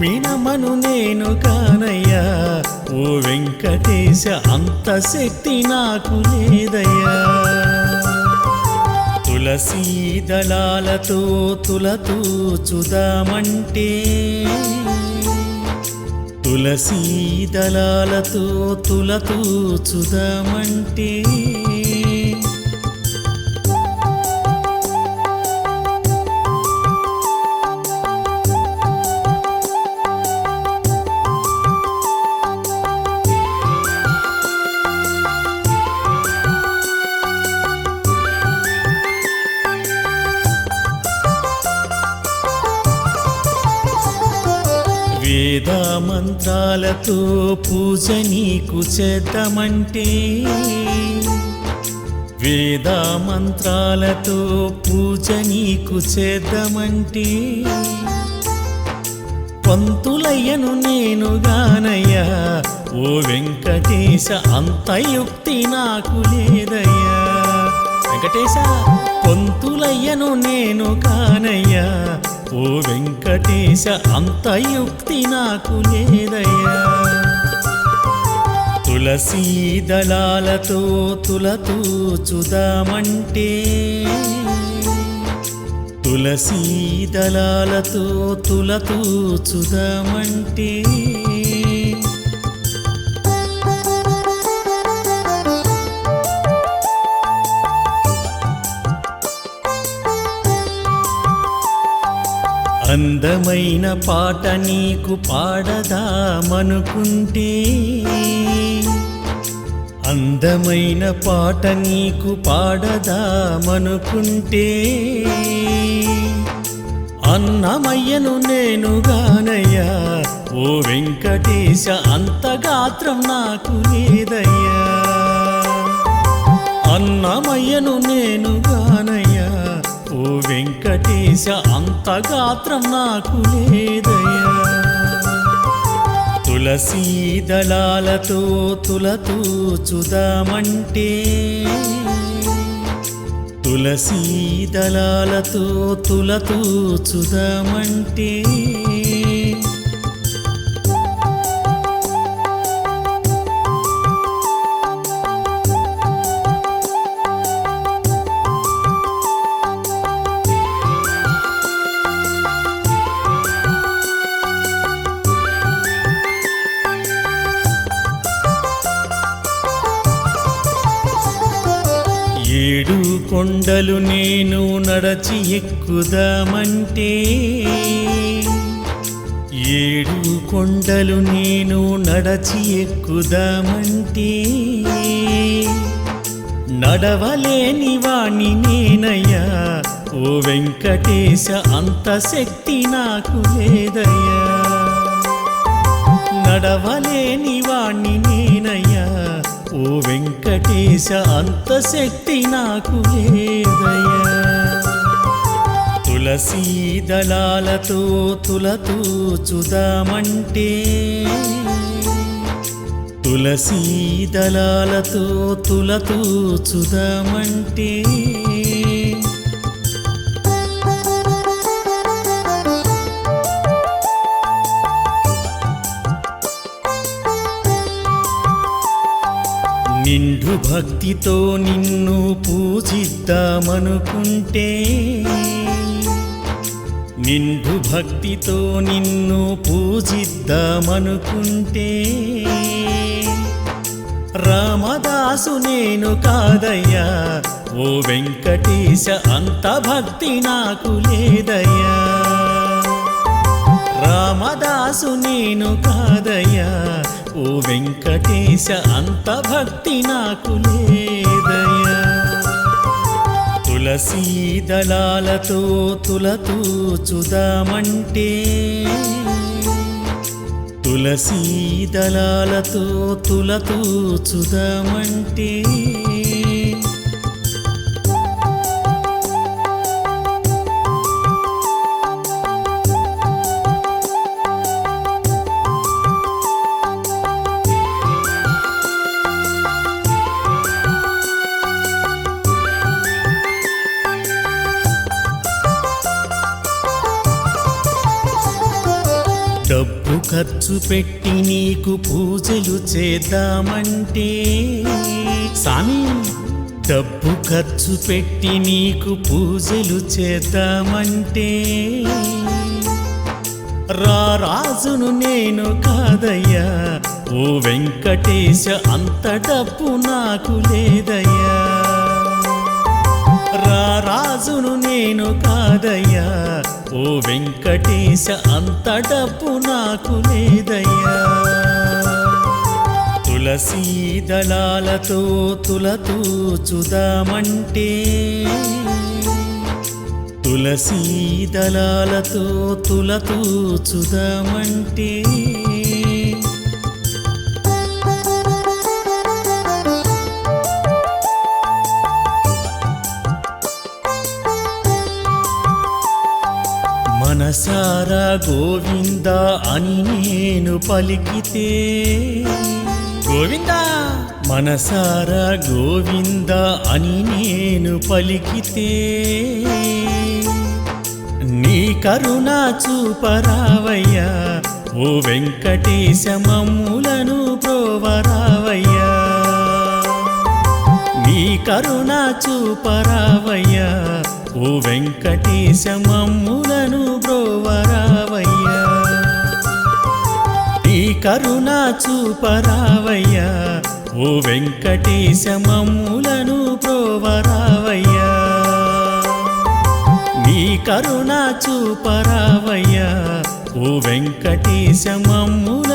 వినమను నేను కానయ్యా. ఓ వెంకటేశ అంత శక్తి నాకు లేదయ్యా. తులసీ దళాలతో తులతూ చుదామంటే తులసీ దళాలతో తులతూ చుదామంటే వేద మంత్రాలతో పూజ నీకు చేద్దామంటే. వేద మంత్రాలతో పూజ నీకు చేద్దామంటే. పంతులయ్యను నేను గానయ్యా ఓ వెంకటేశ అంత యుక్తి నాకు లేదయ్యా. వెంకటేశ పంతులయ్యను నేను కానయ్యా ఓ వెంకటేశ అంత యుక్తి నాకు లేదయ్యా. తులసీ దళాలతో తులతూ చుదామంటే తులసీ దళాలతో తులతూ చుదామంటే అందమైన పాట నీకు పాడదామనుకుంటే అందమైన పాట నీకు పాడదామనుకుంటే అన్నమయ్యను నేను గానయ్యా ఓ వెంకటేశ అంత గాత్రం నాకు లేదయ్యా. అన్నమయ్యను నేను వెంకటేశ అంత గాత్రం నాకు లేదయ్యా. తులసీ దళాలతో తులతూ తులతూచుదామంటే తులసీ దళాలతో తులతూచుదామంటే ఏడు కొండలు నేను నడచి ఎక్కుదామంటే ఏడు కొండలు నేను నడచి ఎక్కుదామంటే నడవలేని వాణ్ణి నేనయ్యా. ఓ వెంకటేశ అంత శక్తి నాకు లేదయ్యా. నడవలేని వాణ్ణి నేనయ్యా. వెంకటేశ అంత శక్తి నాకు లేదయ్యా. తులసీ దళాలతో తులతూ చుదామంటే తులసీ దళాలతో తులతూ చుదామంటే నిండు భక్తితో నిన్ను పూజిద్దామనుకుంటే నిండు భక్తితో నిన్ను పూజిద్దామనుకుంటే రామదాసు నేను కాదయ్యా ఓ వెంకటేశ అంత భక్తి నాకు లేదయ్యా. రామదాసు నేను కాదయ్యా. ఓ వెంకటేశ అంత భక్తి నాకు లేదయ్యా. తులసీ దళాలతో తులతూ చుదామంటే తులసీ దళాలతో తులతూ చుదామంటే డబ్బు ఖర్చు పెట్టి నీకు పూజలు చేద్దామంటే. సామి డబ్బు ఖర్చు పెట్టి నీకు పూజలు చేద్దామంటే. రా రాజును నేను కాదయ్యా ఓ వెంకటేశ అంత డబ్బు నాకు లేదయ్యా. రాజును నేను కాదయ్యా. ఓ వెంకటేశ అంత డబ్బు నాకు లేదయ్యా. తులసీ దళాలతో తులతూచుదామంటే తులసీ దళాలతో తులతూచుదామంటే మనసారా గోవింద అని నేను పలికితే. గోవింద? మనసారా గోవింద అని నేను పలికితే. నీ కరుణ చూపరావయ్యా ఓ వెంకటేశ మమ్ములను ప్రోవరావయ్యా. నీ కరుణ చూపరావయ్యా ఓ వెంకటేశ మమ్ములను బ్రోవరావయ్యా. నీ కరుణా చూపరావయ్యా. ఓ వెంకటేశ మమ్ములను బ్రోవరావయ్యా. నీ కరుణా చూపరావయ్యా. ఓ వెంకటేశ మమ్ములను